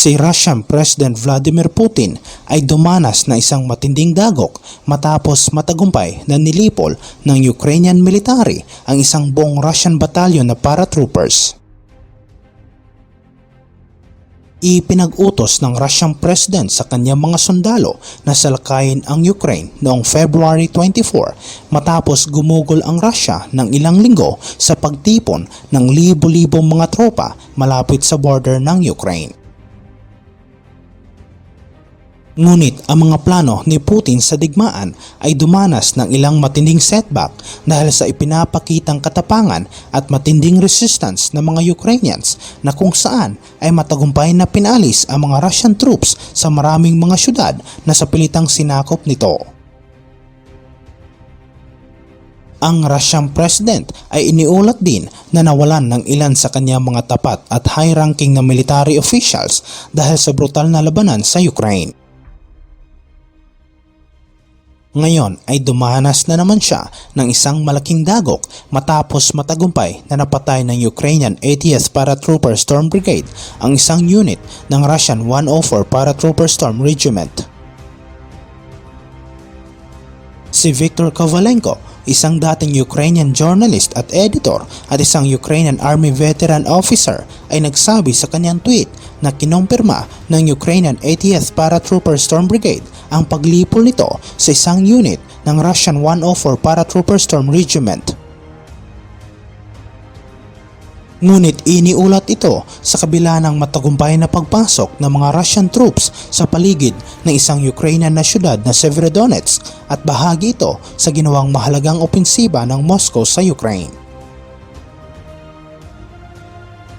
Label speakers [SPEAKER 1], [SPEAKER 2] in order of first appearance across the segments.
[SPEAKER 1] si Russian President Vladimir Putin ay dumanas na isang matinding dagok matapos matagumpay na nilipol ng Ukrainian military ang isang buong Russian battalion na paratroopers. Ipinag-utos ng Russian President sa kanyang mga sundalo na salakayin ang Ukraine noong February 24 matapos gumugol ang Russia ng ilang linggo sa pagtipon ng libo-libong mga tropa malapit sa border ng Ukraine. Ngunit ang mga plano ni Putin sa digmaan ay dumanas ng ilang matinding setback dahil sa ipinapakitang katapangan at matinding resistance ng mga Ukrainians na kung saan ay matagumpay na pinalis ang mga Russian troops sa maraming mga syudad na sa pilitang sinakop nito. Ang Russian President ay iniulat din na nawalan ng ilan sa kanyang mga tapat at high-ranking na military officials dahil sa brutal na labanan sa Ukraine. Ngayon ay dumanas na naman siya ng isang malaking dagok matapos matagumpay na napatay ng Ukrainian 80th Paratrooper Storm Brigade ang isang unit ng Russian 104 Paratrooper Storm Regiment. Si Viktor Kovalenko, isang dating Ukrainian journalist at editor at isang Ukrainian Army veteran officer ay nagsabi sa kanyang tweet na kinumpirma ng Ukrainian 80th Paratrooper Storm Brigade ang paglipol nito sa isang unit ng Russian 104 Paratrooper Storm Regiment. Ngunit iniulat ito sa kabila ng matagumpay na pagpasok ng mga Russian troops sa paligid ng isang Ukrainian na syudad na Severodonetsk at bahagi ito sa ginawang mahalagang opensiba ng Moscow sa Ukraine.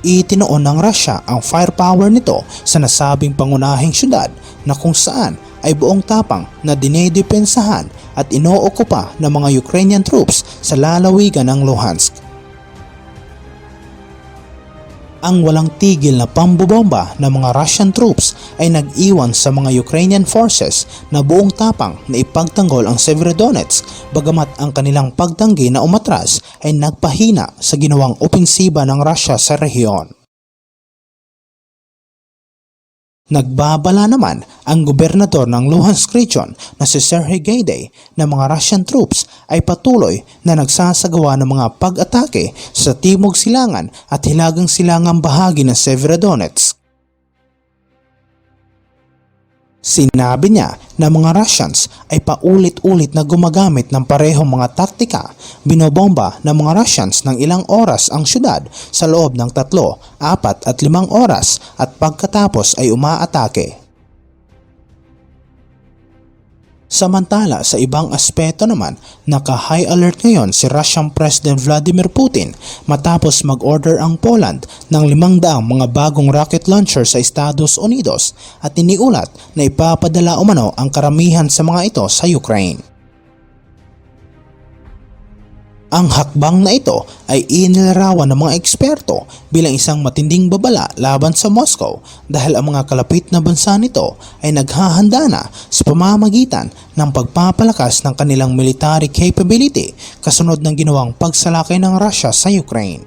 [SPEAKER 1] Itinoon ng Russia ang firepower nito sa nasabing pangunahing syudad na kung saan ay buong tapang na dinedepensahan at inookupa ng mga Ukrainian troops sa lalawigan ng Luhansk. Ang walang tigil na pambobomba ng mga Russian troops ay nag-iwan sa mga Ukrainian forces na buong tapang na ipagtanggol ang Severodonetsk bagamat ang kanilang pagtanggi na umatras ay nagpahina sa ginawang opensiba ng Russia sa rehiyon. Nagbabala naman ang gobernador ng Luhansk region na si Sergei Gaidai na mga Russian troops ay patuloy na nagsasagawa ng mga pag-atake sa timog silangan at hilagang silangang bahagi ng Severodonetsk. Sinabi niya na mga Russians ay paulit-ulit na gumagamit ng parehong mga taktika, binobomba ng mga Russians ng ilang oras ang syudad sa loob ng tatlo, apat at limang oras at pagkatapos ay umaatake. Samantala sa ibang aspeto naman, naka-high alert ngayon si Russian President Vladimir Putin matapos mag-order ang Poland ng limang daang mga bagong rocket launcher sa Estados Unidos at iniulat na ipapadala umano ang karamihan sa mga ito sa Ukraine. Ang hakbang na ito ay inilarawan ng mga eksperto bilang isang matinding babala laban sa Moscow dahil ang mga kalapit na bansa nito ay naghahanda na sa pamamagitan ng pagpapalakas ng kanilang military capability kasunod ng ginawang pagsalakay ng Russia sa Ukraine.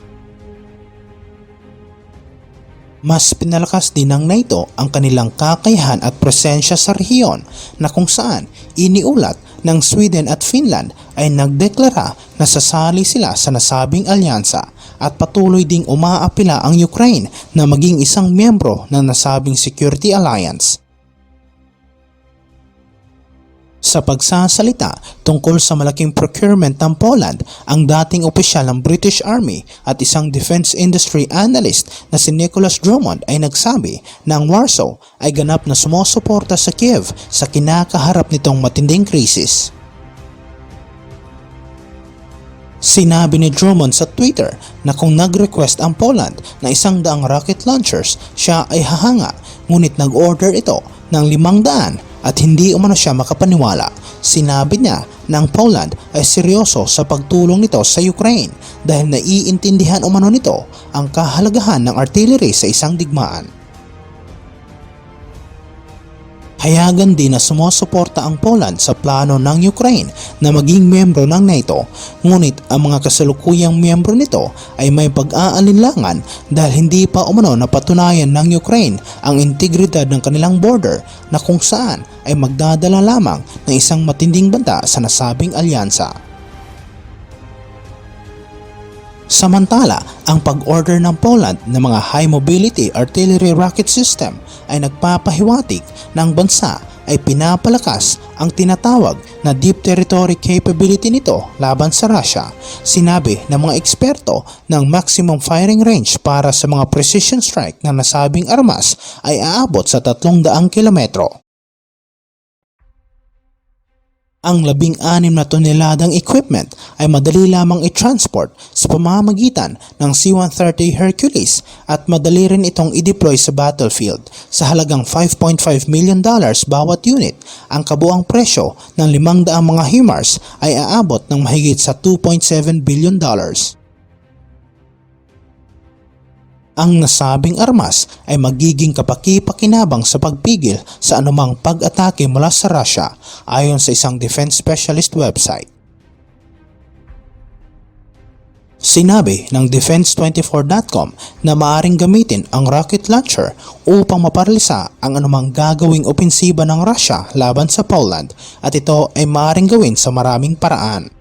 [SPEAKER 1] Mas pinalakas din ng NATO ang kanilang kakayahan at presensya sa rehiyon na kung saan iniulat ng Sweden at Finland ay nagdeklara na sasali sila sa nasabing alyansa at patuloy ding umaapila ang Ukraine na maging isang miyembro ng nasabing Security Alliance. Sa pagsasalita tungkol sa malaking procurement ng Poland, ang dating opisyal ng British Army at isang defense industry analyst na si Nicholas Drummond ay nagsabi na ang Warsaw ay ganap na sumusuporta sa Kiev sa kinakaharap nitong matinding krisis. Sinabi ni Drummond sa Twitter na kung nag-request ang Poland na isang daang rocket launchers, siya ay hahanga ngunit nag-order ito ng limang daan at hindi umano siya makapaniwala. Sinabi niya na ang Poland ay seryoso sa pagtulong nito sa Ukraine dahil naiintindihan umano nito ang kahalagahan ng artillery sa isang digmaan. Hayagan din na sumusuporta ang Poland sa plano ng Ukraine na maging miyembro ng NATO. Ngunit ang mga kasalukuyang miyembro nito ay may pag-aalinlangan dahil hindi pa umano napatunayan ng Ukraine ang integridad ng kanilang border na kung saan ay magdadala lamang ng isang matinding banta sa nasabing alyansa. Samantala, ang pag-order ng Poland ng mga high mobility artillery rocket system ay nagpapahiwatig ng bansa ay pinapalakas ang tinatawag na deep territory capability nito laban sa Russia. Sinabi ng mga eksperto ng maximum firing range para sa mga precision strike na nasabing armas ay aabot sa 300 kilometro. Ang labing-anim na toneladang equipment ay madali lamang i-transport sa pamamagitan ng C-130 Hercules at madali rin itong i-deploy sa battlefield sa halagang 5.5 million dollars bawat unit. Ang kabuang presyo ng 500 mga HIMARS ay aabot ng mahigit sa 2.7 billion dollars. Ang nasabing armas ay magiging kapaki-pakinabang sa pagpigil sa anumang pag-atake mula sa Russia ayon sa isang defense specialist website. Sinabi ng Defense24.com na maaring gamitin ang rocket launcher upang maparalisa ang anumang gagawing opensiba ng Russia laban sa Poland at ito ay maaring gawin sa maraming paraan.